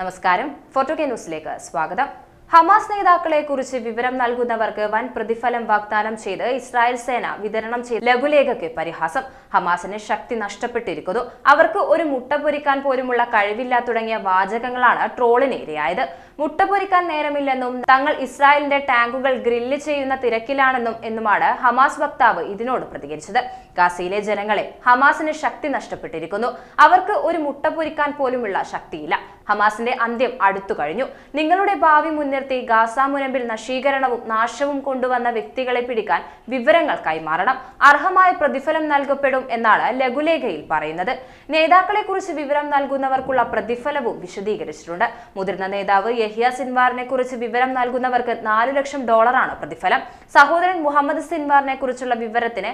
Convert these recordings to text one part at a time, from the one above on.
നമസ്കാരം. Photo K ന്യൂസിലേക്ക് സ്വാഗതം. ഹമാസ് നേതാക്കളെ കുറിച്ച് വിവരം നൽകുന്നവർക്ക് വൻ പ്രതിഫലം വാഗ്ദാനം ചെയ്ത് ഇസ്രായേൽ സേന വിതരണം ചെയ്ത ലഘുലേഖയ്ക്ക് പരിഹാസം. ഹമാസിന് ശക്തി നഷ്ടപ്പെട്ടിരിക്കുന്നു. അവർക്ക് ഒരു മുട്ട പൊരിക്കാൻ പോലുമുള്ള കഴിവില്ല തുടങ്ങിയ വാചകങ്ങളാണ് ട്രോളിന് ഇരയായത്. മുട്ട പൊരിക്കാൻ നേരമില്ലെന്നും തങ്ങൾ ഇസ്രായേലിന്റെ ടാങ്കുകൾ ഗ്രില്ല് ചെയ്യുന്ന തിരക്കിലാണെന്നും എന്നുമാണ് ഹമാസ് വക്താവ് ഇതിനോട് പ്രതികരിച്ചത്. ഗാസയിലെ ജനങ്ങളെ ഹമാസിന് ശക്തി നഷ്ടപ്പെട്ടിരിക്കുന്നു. അവർക്ക് ഒരു മുട്ട പൊരിക്കാൻ പോലുമുള്ള ശക്തിയില്ല. ഹമാസിന്റെ അന്ത്യം അടുത്തു കഴിഞ്ഞു. നിങ്ങളുടെ ഭാവി മുൻനിർത്തി ഗാസ മുനമ്പിൽ നശീകരണവും നാശവും കൊണ്ടുവന്ന വ്യക്തികളെ പിടിക്കാൻ വിവരങ്ങൾ കൈമാറണം. അർഹമായ പ്രതിഫലം നൽകപ്പെടും എന്നാണ് ലഘുലേഖയിൽ പറയുന്നത്. നേതാക്കളെ കുറിച്ച് വിവരം നൽകുന്നവർക്കുള്ള പ്രതിഫലവും വിശദീകരിച്ചിട്ടുണ്ട്. മുതിർന്ന നേതാവ് യഹിയ സിൻവാറിനെ കുറിച്ച് വിവരം നൽകുന്നവർക്ക് നാലു ലക്ഷം ഡോളറാണ് പ്രതിഫലം. സഹോദരൻ മുഹമ്മദ് സിൻവാറിനെ കുറിച്ചുള്ള വിവരത്തിന്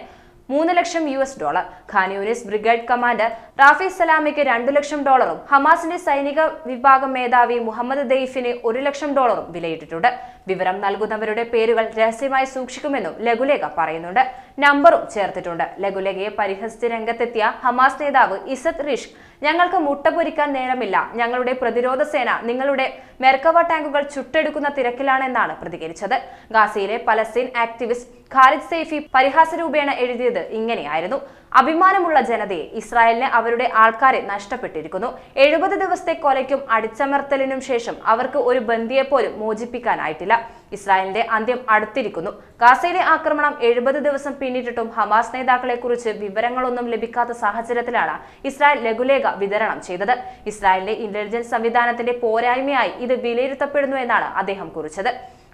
മൂന്ന് ലക്ഷം U S dollar. Khan brigade commander Rafi സലാമിക്ക് രണ്ടു ലക്ഷം ഡോളറും. ഹമാസിന്റെ സൈനിക വിഭാഗം മേധാവി മുഹമ്മദ് ദെയ്ഫിന് ഒരു ലക്ഷം ഡോളറും വിലയിട്ടിട്ടുണ്ട്. വിവരം നൽകുന്നവരുടെ പേരുകൾ രഹസ്യമായി സൂക്ഷിക്കുമെന്നും ലഘുലേഖ പറയുന്നുണ്ട്. നമ്പറും ചേർത്തിട്ടുണ്ട്. ലഘുലേഖയെ പരിഹസിച്ച് രംഗത്തെത്തിയ ഹമാസ് നേതാവ് ഇസത് റിഷ് ഞങ്ങൾക്ക് മുട്ട പൊരിക്കാൻ നേരമില്ല. ഞങ്ങളുടെ പ്രതിരോധ സേന നിങ്ങളുടെ മെർക്കവ ടാങ്കുകൾ ചുട്ടെടുക്കുന്ന തിരക്കിലാണെന്നാണ് പ്രതികരിച്ചത്. ഗാസയിലെ പലസ്തീൻ ആക്ടിവിസ്റ്റ് ഖാലിദ് സെയ്ഫി പരിഹാസരൂപേണ എഴുതിയത് ഇങ്ങനെയായിരുന്നു. അഭിമാനമുള്ള ജനതയെ ഇസ്രായേലിന് അവരുടെ ആൾക്കാരെ നഷ്ടപ്പെട്ടിരിക്കുന്നു. എഴുപത് ദിവസത്തെ കൊലയ്ക്കും അടിച്ചമർത്തലിനും ശേഷം അവർക്ക് ഒരു ബന്ദിയെപ്പോലും മോചിപ്പിക്കാനായിട്ടില്ല. ഇസ്രായേലിന്റെ അന്ത്യം അടുത്തിരിക്കുന്നു. ഗാസയിലെ ആക്രമണം എഴുപത് ദിവസം പിന്നിട്ടിട്ടും ഹമാസ് നേതാക്കളെ കുറിച്ച് വിവരങ്ങളൊന്നും ലഭിക്കാത്ത സാഹചര്യത്തിലാണ് ഇസ്രായേൽ ലഘുലേഖ വിതരണം ചെയ്തത്. ഇസ്രായേലിന്റെ ഇന്റലിജൻസ് സംവിധാനത്തിന്റെ പോരായ്മയായി ഇത് വിലയിരുത്തപ്പെടുന്നു എന്നാണ് അദ്ദേഹം കുറിച്ചത്.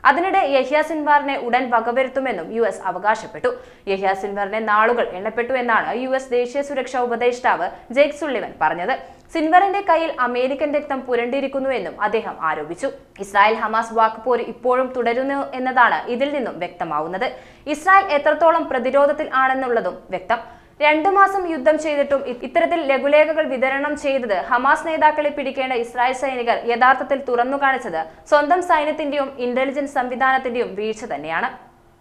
അതിനിടെ യഹ്യ സിൻവാറിനെ ഉടൻ വകവരുത്തുമെന്നും യു എസ് അവകാശപ്പെട്ടു. യഹ്യ സിൻവാറിനെ നാളുകൾ എണ്ണപ്പെട്ടു എന്നാണ് യു എസ് ദേശീയ സുരക്ഷാ ഉപദേഷ്ടാവ് ജേക്ക് സുള്ളിവൻ പറഞ്ഞത്. സിൻവറിന്റെ കയ്യിൽ അമേരിക്കൻ രക്തം പുരണ്ടിരിക്കുന്നുവെന്നും അദ്ദേഹം ആരോപിച്ചു. ഇസ്രായേൽ ഹമാസ് വാക്പോര് ഇപ്പോഴും തുടരുന്നു എന്നതാണ് ഇതിൽ നിന്നും വ്യക്തമാവുന്നത്. ഇസ്രായേൽ എത്രത്തോളം പ്രതിരോധത്തിൽ ആണെന്നുള്ളതും വ്യക്തം. രണ്ടു മാസം യുദ്ധം ചെയ്തിട്ടും ഇത്തരത്തിൽ ലഘുലേഖകൾ വിതരണം ചെയ്തത് ഹമാസ് നേതാക്കളെ പിടിക്കേണ്ട ഇസ്രായേൽ സൈനികർ യഥാർത്ഥത്തിൽ തുറന്നു കാണിച്ചത് സ്വന്തം സൈന്യത്തിന്റെയും ഇന്റലിജൻസ് സംവിധാനത്തിന്റെയും വീഴ്ച തന്നെയാണ്.